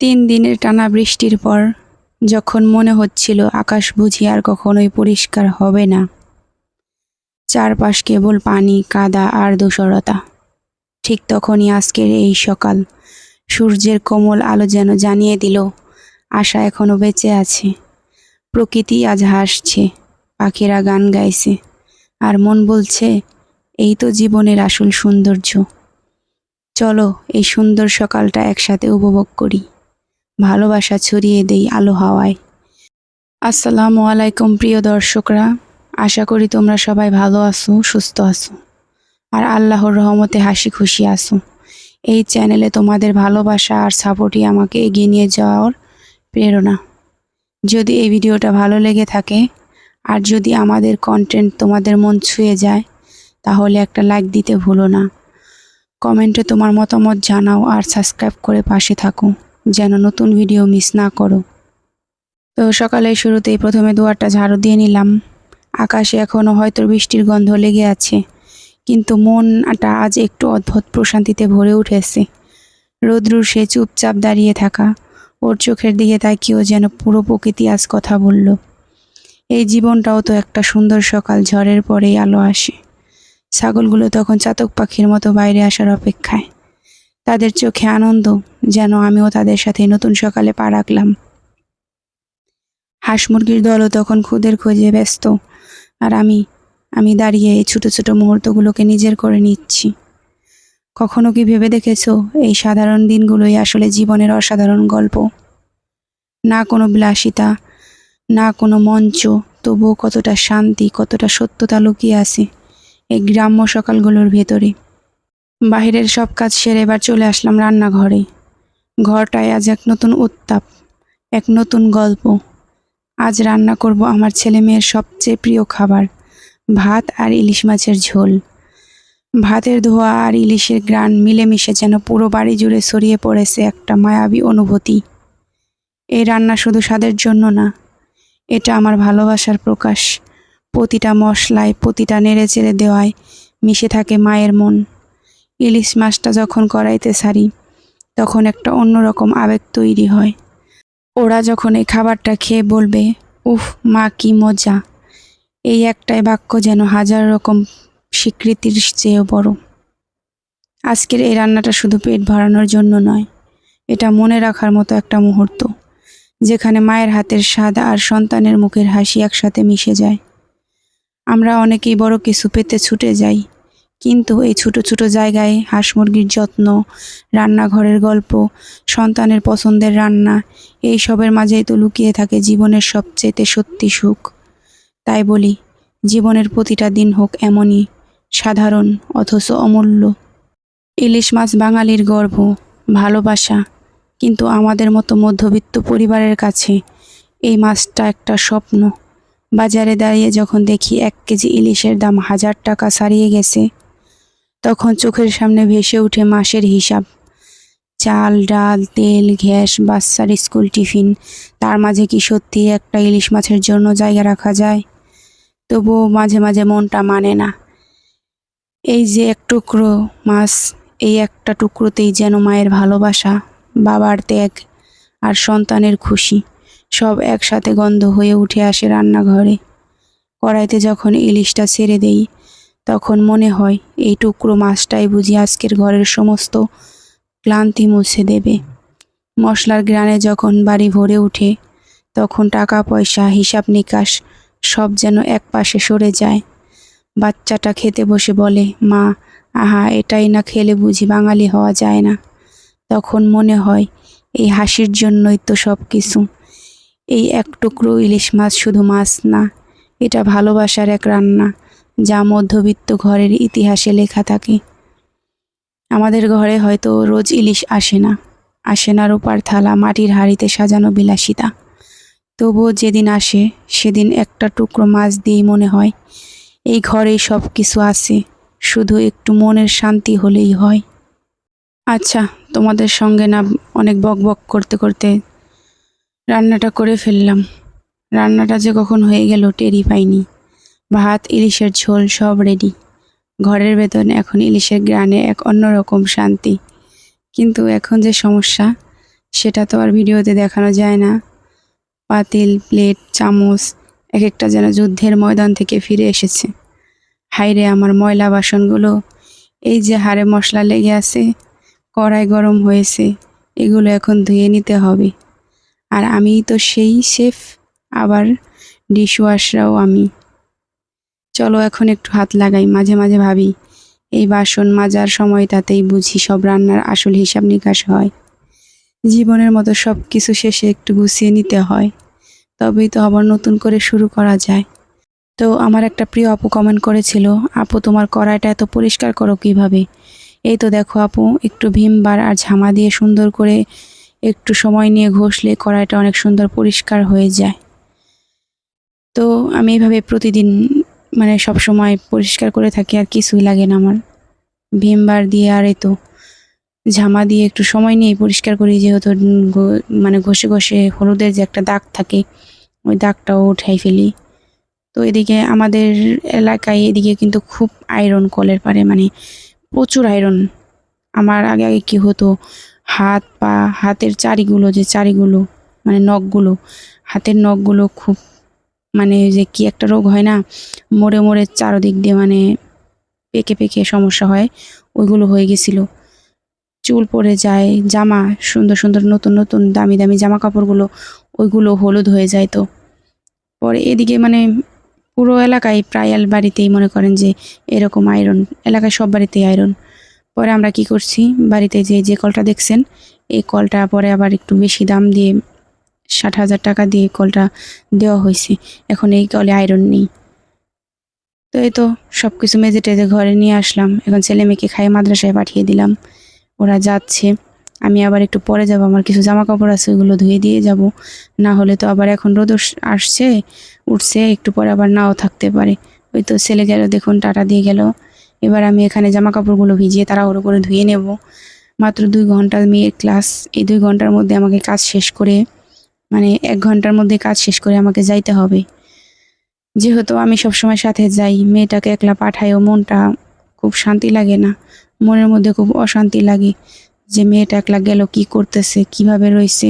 তিন দিনের টানা বৃষ্টির পর যখন মনে হচ্ছিল আকাশ বুঝি আর কখনোই পরিষ্কার হবে না। চারপাশ কেবল পানি, কাদা আর দূষরতা ঠিক তখনই আজকের এই সকাল সূর্যের কোমল আলো যেন জানিয়ে দিল, আশা এখনও বেঁচে আছে। প্রকৃতি আজ হাসছে, পাখিরা গান গাইছে, আর মন বলছে, এই তো জীবনের আসল সৌন্দর্য। চলো এই সুন্দর সকালটা একসাথে উপভোগ করি। ভালোবাসা ছড়িয়ে দেই আলো হাওয়ায়। আসসালামু আলাইকুম প্রিয় দর্শকরা, আশা করি তোমরা সবাই ভালো আছো, সুস্থ আছো, আর আল্লাহর রহমতে হাসি খুশি আছো। এই চ্যানেলে তোমাদের ভালোবাসা আর সাপোর্টই আমাকে এগিয়ে নিয়ে যাওয়ার প্রেরণা। যদি এই ভিডিওটা ভালো লেগে থাকে, আর যদি আমাদের কন্টেন্ট তোমাদের মন ছুঁয়ে যায়, তাহলে একটা লাইক দিতে ভুলো না। কমেন্টে তোমার মতামত জানাও আর সাবস্ক্রাইব করে পাশে থাকো। যেন নতুন ভিডিও মিস না করো। তো সকালে শুরুতেই প্রথমে দুয়ারটা ঝাড়ু দিয়ে নিলাম। আকাশে এখনও হয়তো বৃষ্টির গন্ধ লেগে আছে, কিন্তু মনটা আজ একটু অদ্ভুত প্রশান্তিতে ভরে উঠেছে। রৌদ্রুর সে চুপচাপ দাঁড়িয়ে থাকা, ওর চোখের দিকে তাকিয়েও যেন পুরো প্রকৃতি আজ কথা বলল। এই জীবনটাও তো একটা সুন্দর সকাল, ঝড়ের পরেই আলো আসে। ছাগলগুলো তখন চাতক পাখির মতো বাইরে আসার অপেক্ষায়। তাদের চোখে আনন্দ, যেন আমিও তাদের সাথে নতুন সকালে পা রাখলাম। হাঁস মুরগির দলও তখন খুদের খোঁজে ব্যস্ত, আর আমি আমি দাঁড়িয়ে এই ছোটো ছোটো মুহূর্তগুলোকে নিজের করে নিচ্ছি। কখনো কি ভেবে দেখেছ, এই সাধারণ দিনগুলোই আসলে জীবনের অসাধারণ গল্প? না কোনো বিলাসিতা, না কোনো মঞ্চ, তবুও কতটা শান্তি, কতটা সত্যতা লুকিয়ে আছে এই গ্রাম্য সকালগুলোর ভেতরে। বাহিরের সব কাজ সেরে এবার চলে আসলাম রান্নাঘরে। ঘরটায় আজ এক নতুন উত্তাপ, এক নতুন গল্প। আজ রান্না করব আমার ছেলে মেয়ের সবচেয়ে প্রিয় খাবার, ভাত আর ইলিশ মাছের ঝোল। ভাতের ধোয়া আর ইলিশের গ্রান মিলেমিশে যেন পুরো বাড়ি জুড়ে ছড়িয়ে পড়েছে একটা মায়াবী অনুভূতি। এই রান্না শুধু স্বাদের জন্য না, এটা আমার ভালোবাসার প্রকাশ। প্রতিটা মশলায়, প্রতিটা নেড়ে চেড়ে দেওয়ায় মিশে থাকে মায়ের মন। ইলিশ মাছটা যখন কড়াইতে সারি তখন একটা অন্যরকম আবেগ তৈরি হয়। ওরা যখন এই খাবারটা খেয়ে বলবে, উফ, মা, কি মজা! এই একটাই বাক্য যেন হাজার রকম স্বীকৃতির চেয়েও বড়। আজকের এই রান্নাটা শুধু পেট ভরানোর জন্য নয়, এটা মনে রাখার মতো একটা মুহূর্ত, যেখানে মায়ের হাতের স্বাদ আর সন্তানের মুখের হাসি একসাথে মিশে যায়। আমরা অনেকেই বড় কিছু পেতে ছুটে যাই কিন্তু এই ছোট ছোট জায়গায় হাঁস মুরগির যত্ন, রান্নাঘরের গল্প, সন্তানের পছন্দের রান্না, এই সবের মাঝেই তো লুকিয়ে থাকে জীবনের সবচেয়ে সত্যি সুখ। তাই বলি, জীবনের প্রতিটা দিন হোক এমনই, সাধারণ অথচ অমূল্য। ইলিশ মাছ বাঙালির গর্ব, ভালোবাসা, কিন্তু আমাদের মতো মধ্যবিত্ত পরিবারের কাছে এই মাছটা একটা স্বপ্ন। বাজারে দাঁড়িয়ে যখন দেখি এক কেজি ইলিশের দাম হাজার টাকা ছাড়িয়ে গেছে তখন চোখের সামনে ভেসে ওঠে মাসের হিসাব। চাল, ডাল, তেল, গ্যাস, বাচ্চার স্কুল টিফিন, তার মাঝে কি সত্যি একটা ইলিশ মাছের জন্য জায়গা রাখা যায়? তবুও মাঝে মাঝে মনটা মানে না। এই যে এক টুকরো মাছ, এই একটা টুকরোতেই যেন মায়ের ভালোবাসা, বাবার ত্যাগ আর সন্তানের খুশি, সব একসাথে গন্ধ হয়ে উঠে আসে রান্নাঘরে। কড়াইতে যখন ইলিশটা ছেড়ে দেই তখন মনে হয়, এই টুকরো মাছটাই বুঝি আজকের ঘরের সমস্ত ক্লান্তি মুছে দেবে। মশলার গ্রানে যখন বাড়ি ভরে ওঠে তখন টাকা পয়সা হিসাব নিকাশ সব যেন এক পাশে সরে যায়। বাচ্চাটা খেতে বসে বলে, মা, আহা, এটাই না খেলে বুঝি বাঙালি হওয়া যায় না। তখন মনে হয়, এই হাসির জন্যই তো সব কিছু। এই এক টুকরো ইলিশ মাছ শুধু মাছ না, এটা ভালোবাসার এক রান্না। যা মধ্যবিত্ত ঘরের ইতিহাসে লেখা থাকে। আমাদের ঘরে হয়তো রোজ ইলিশ আসে না। আসে না রূপার থালা, মাটির হাঁড়িতে সাজানো বিলাসিতা। তবুও যেদিন আসে, সেদিন একটা টুকরো মাছ দিয়েই মনে হয়, এই ঘরেই সব কিছু আছে, শুধু একটু মনের শান্তি হলেই হয়। আচ্ছা তোমাদের সঙ্গে না অনেক বক বক করতে করতে রান্নাটা করে ফেললাম। রান্নাটা যে কখন হয়ে গেল টেরই পাইনি। ভাত, ইলিশের ঝোল সব রেডি ঘরের ভেতর এখন ইলিশের গ্রানে এক অন্যরকম শান্তি। কিন্তু এখন যে সমস্যা, সেটা তো আর ভিডিওতে দেখানো যায় না। পাতিল, প্লেট, চামচ এক একটা যেন যুদ্ধের ময়দান থেকে ফিরে এসেছে। হাইরে আমার ময়লা বাসনগুলো, এই যে হাড়ে মশলা লেগে আছে, কড়াই গরম হয়েছে, এগুলো এখন ধুয়ে নিতে হবে। আর আমি তো সেই শেফ, আবার ডিশওয়াশরাও আমি। চলো এখন একটু হাত লাগাই, মাঝে মাঝে ভাবি, এই বাসন মাজার সময়টাতেই বুঝি সব রান্নার আসল হিসাব নিকাশ হয়। জীবনের মতো সব কিছু শেষে একটু গুছিয়ে নিতে হয়, তবেই তো আবার নতুন করে শুরু করা যায়। তো আমার একটা প্রিয় আপু কমেন্ট করেছিল, আপু, তোমার কড়াইটা এত পরিষ্কার করো কীভাবে? এই তো দেখো আপু, একটু ভীমবার আর ঝামা দিয়ে সুন্দর করে একটু সময় নিয়ে ঘষলে কড়াইটা অনেক সুন্দর পরিষ্কার হয়ে যায়। তো আমি এইভাবে প্রতিদিন মানে সব সময় পরিষ্কার করে থাকি, আর কিছুই লাগে না আমার। ভীমবার দিয়ে আর এতো ঝামা দিয়ে একটু সময় নিয়ে পরিষ্কার করি, যেহেতু মানে ঘষে ঘষে হলুদের যে একটা দাগ থাকে, ওই দাগটাও উঠাই ফেলি। তো এদিকে আমাদের এলাকায় এদিকে কিন্তু খুব আয়রন কলের পারে মানে প্রচুর আয়রন আমার আগে আগে কী হতো হাত পা হাতের চারিগুলো যে চারিগুলো মানে নখগুলো, হাতের নখগুলো খুব মানে যে কি একটা রোগ হয় না মোড়ে মোড়ে চারদিক দিয়ে মানে পেকে পেকে সমস্যা হয়, ওইগুলো হয়ে গেছিল। চুল পড়ে যায়, জামা, সুন্দর সুন্দর, নতুন নতুন, দামি দামি জামা কাপড়গুলো, ওইগুলো হলুদ হয়ে যায় তো। পরে এদিকে মানে পুরো এলাকায় প্রায় বাড়িতেই মনে করেন যে এরকম আয়রন এলাকায় সব বাড়িতেই আয়রন পরে আমরা কি করছি, বাড়িতে যে যে কলটা দেখছেন, এই কলটা পরে আবার একটু বেশি দাম দিয়ে ষাট হাজার টাকা দিয়ে কলটা দেওয়া হয়েছে। এখন এই কলে আয়রন নেই। তো এই তো সব কিছু মেজে টেজে ঘরে নিয়ে আসলাম। এখন ছেলে মেয়েকে খাইয়ে মাদ্রাসায় পাঠিয়ে দিলাম। ওরা যাচ্ছে। আমি আবার একটু পরে যাব। আমার কিছু জামা কাপড় আছে, ওগুলো ধুয়ে দিয়ে যাব। না হলে তো আবার এখন রোদ আসছে, উঠছে, একটু পরে আবার নাও থাকতে পারে। ওই তো ছেলে গেল, দেখুন টাটা দিয়ে গেল। এবার আমি এখানে জামা কাপড়গুলো ভিজিয়ে তারা ওর করে ধুয়ে নেব। মাত্র দুই ঘণ্টা মেয়ের ক্লাস। এই দুই ঘণ্টার মধ্যে আমাকে কাজ শেষ করে মানে এক ঘণ্টার মধ্যে কাজ শেষ করে আমাকে যাইতে হবে। যেহেতু আমি সবসময় সাথে যাই, মেয়েটাকে একলা পাঠাইও মনটা খুব শান্তি লাগে না। মনের মধ্যে খুব অশান্তি লাগে যে মেয়েটা একলা গেল কি করতেছে, কীভাবে রয়েছে,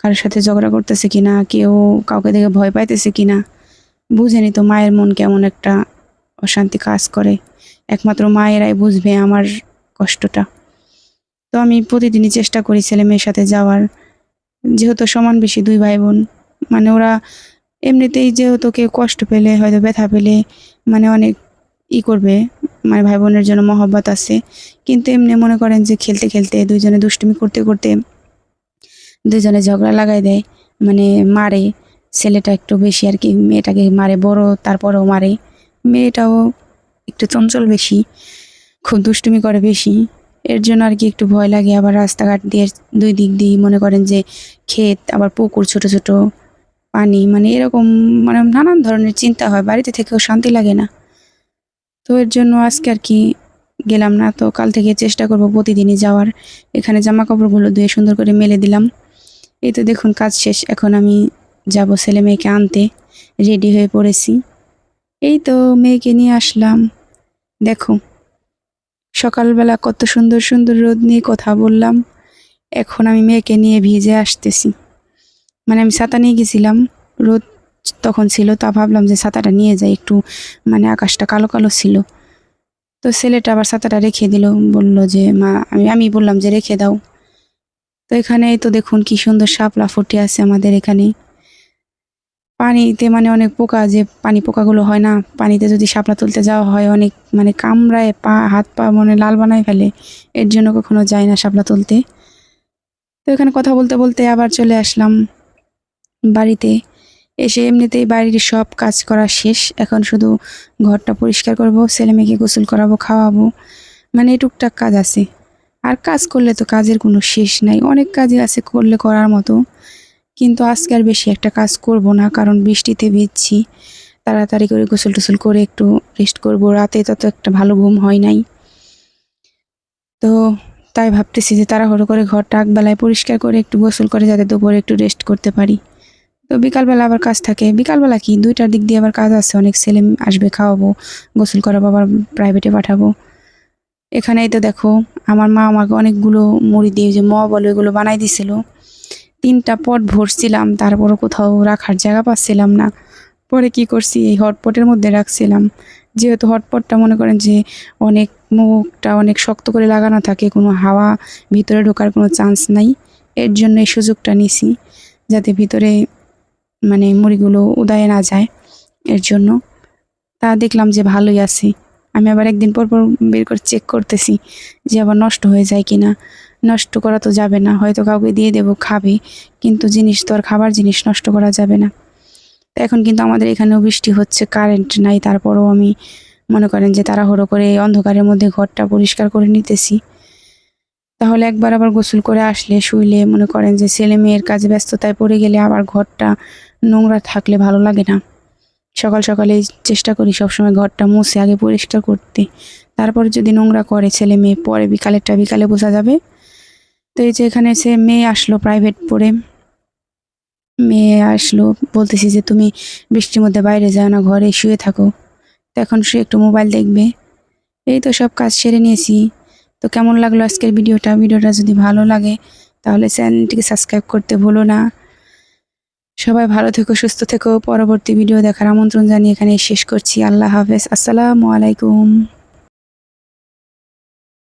কারোর সাথে ঝগড়া করতেছে কিনা, কেউ কাউকে দেখে ভয় পাইতেছে কিনা। বুঝেনি তো মায়ের মন কেমন একটা অশান্তি কাজ করে। একমাত্র মায়েরাই বুঝবে আমার কষ্টটা। তো আমি প্রতিদিনই চেষ্টা করি ছেলে মেয়ের সাথে যাওয়ার। যেহেতু সমান বেশি দুই ভাই বোন মানে ওরা এমনিতেই যেহেতু কেউ কষ্ট পেলে, হয়তো ব্যথা পেলে মানে অনেক ই করবে মানে ভাই বোনের জন্য মহব্বত আছে। কিন্তু এমনি মনে করেন যে খেলতে খেলতে দুইজনে দুষ্টুমি করতে করতে দুইজনে ঝগড়া লাগাই দেয় মানে মারে, ছেলেটা একটু বেশি আর কি, মেয়েটাকে মারে, বড় তারপরেও মারে। মেয়েটাও একটু চঞ্চল বেশি, খুব দুষ্টুমি করে বেশি। এর জন্য আর কি একটু ভয় লাগে। আবার রাস্তাঘাট দিয়ে দুই দিক দিয়ে মনে করেন যে ক্ষেত, আবার পুকুর, ছোট ছোট পানি মানে এরকম মানে নানান ধরনের চিন্তা হয়। বাড়িতে থেকেও শান্তি লাগে না। তো এর জন্য আজকে আর কি গেলাম না। তো কাল থেকে চেষ্টা করব প্রতিদিনই যাওয়ার। এখানে জামা কাপড়গুলো ধুয়ে সুন্দর করে মেলে দিলাম। এই তো দেখুন, কাজ শেষ। এখন আমি যাব ছেলে মেয়েকে আনতে। রেডি হয়ে পড়েছি। এই তো মেয়েকে নিয়ে আসলাম। দেখো। সকালবেলা কত সুন্দর সুন্দর রোদ নিয়ে কথা বললাম। এখন আমি মেয়েকে নিয়ে ভিজে আসতেছি। মানে আমি ছাতা নিয়ে গেছিলাম, রোদ তখন ছিল, তা ভাবলাম যে ছাতাটা নিয়ে যাই একটু মানে আকাশটা কালো কালো ছিল। তো ছেলেটা আবার ছাতাটা রেখে দিল, বলল যে, মা, আমি আমি বললাম যে রেখে দাও। তো এখানে তো দেখুন কি সুন্দর শাপলা ফুটে আছে আমাদের এখানে। পানিতে মানে অনেক পোকা যে পানি পোকাগুলো হয় না, পানিতে যদি শাপলা তুলতে যাওয়া হয়, অনেক মানে কামড়ায় পা, হাত পা মানে লাল বানায় ফেলে, এর জন্য কখনো যায় না শাপলা তুলতে। তো এখানে কথা বলতে বলতে আবার চলে আসলাম বাড়িতে। এসে এমনিতেই বাড়ির সব কাজ করা শেষ, এখন শুধু ঘরটা পরিষ্কার করব, ছেলে মেয়েকে গোসল করাবো, খাওয়াবো মানে টুকটাক কাজ আছে। আর কাজ করলে তো কাজের কোনো শেষ নাই, অনেক কাজই আছে করলে করার মতো। কিন্তু আজকে আর বেশি একটা কাজ করব না, কারণ বৃষ্টিতে ভিজছি। তাড়াতাড়ি করে গোসল টোসল করে একটু রেস্ট করব। রাতে তত একটা ভালো ঘুম হয় নাই। তো তাই ভাবতেছি যে তাড়াহুড়ো করে ঘরটা একবেলায় পরিষ্কার করে একটু গোসল করে যাতে দুপুরে একটু রেস্ট করতে পারি। তো বিকালবেলা আবার কাজ থাকে। বিকালবেলা কি? দুইটার দিক দিয়ে আবার কাজ আছে। অনেক ছেলে আসবে খাওয়াবো, গোসল করাবো, আবার প্রাইভেটে পাঠাবো। এখানেই তো দেখো, আমার মা আমাকে অনেকগুলো মুড়ি দিয়ে যে ম বলে ওইগুলো বানাই দিছিল। তিনটা পট ভরছিলাম, তারপরও কোথাও রাখার জায়গা পাচ্ছিলাম না। পরে কি করছি? এই হটপটের মধ্যে রাখছিলাম। যেহেতু হটপটটা মনে করেন যে অনেক মুখটা অনেক শক্ত করে লাগানো থাকে, কোনো হাওয়া ভিতরে ঢোকার কোনো চান্স নাই, এর জন্য এই সুযোগটা নিছি যাতে ভিতরে মানে মুড়িগুলো উদায় না যায় এর জন্য। তা দেখলাম যে ভালোই আছে। আমি আবার একদিন পর পর বের করে চেক করতেছি যে আবার নষ্ট হয়ে যায় কিনা। নষ্ট করা তো যাবে না। হয়তো কাউকে দিয়ে দেবো, খাবে। কিন্তু জিনিস তো আর খাবার জিনিস নষ্ট করা যাবে না। তো এখন কিন্তু আমাদের এখানেও বৃষ্টি হচ্ছে কারেন্ট নাই। তারপরও আমি মনে করেন যে তাড়াহুড়ো করে অন্ধকারের মধ্যে ঘরটা পরিষ্কার করে নিতেছি। তাহলে একবার আবার গোসল করে আসলে, শুইলে মনে করেন যে ছেলে মেয়ের কাজে ব্যস্ততায় পড়ে গেলে আবার ঘরটা নোংরা থাকলে ভালো লাগে না। সকাল সকালে চেষ্টা করি সবসময় ঘরটা মুছে আগে পরিষ্কার করতে। তারপর যদি নোংরা করে ছেলে মেয়ে, পরে বিকালেরটা বিকালে বোঝা যাবে তো এই যে এখানে সে মেয়ে আসলো প্রাইভেট পড়ে। মেয়ে আসলো, বলতেছি যে তুমি বৃষ্টির মধ্যে বাইরে যাও না, ঘরে শুয়ে থাকো। তো এখন সে একটু মোবাইল দেখবে। এই তো সব কাজ সেরে নিয়েছি। তো কেমন লাগল আজকের ভিডিওটা? ভিডিওটা যদি ভালো লাগে, তাহলে চ্যানেলটিকে সাবস্ক্রাইব করতে ভুলো না। সবাই ভালো থেকো, সুস্থ থেকো। পরবর্তী ভিডিও দেখার আমন্ত্রণ জানিয়ে এখানে শেষ করছি। আল্লাহ হাফেজ। আসসালামু আলাইকুম।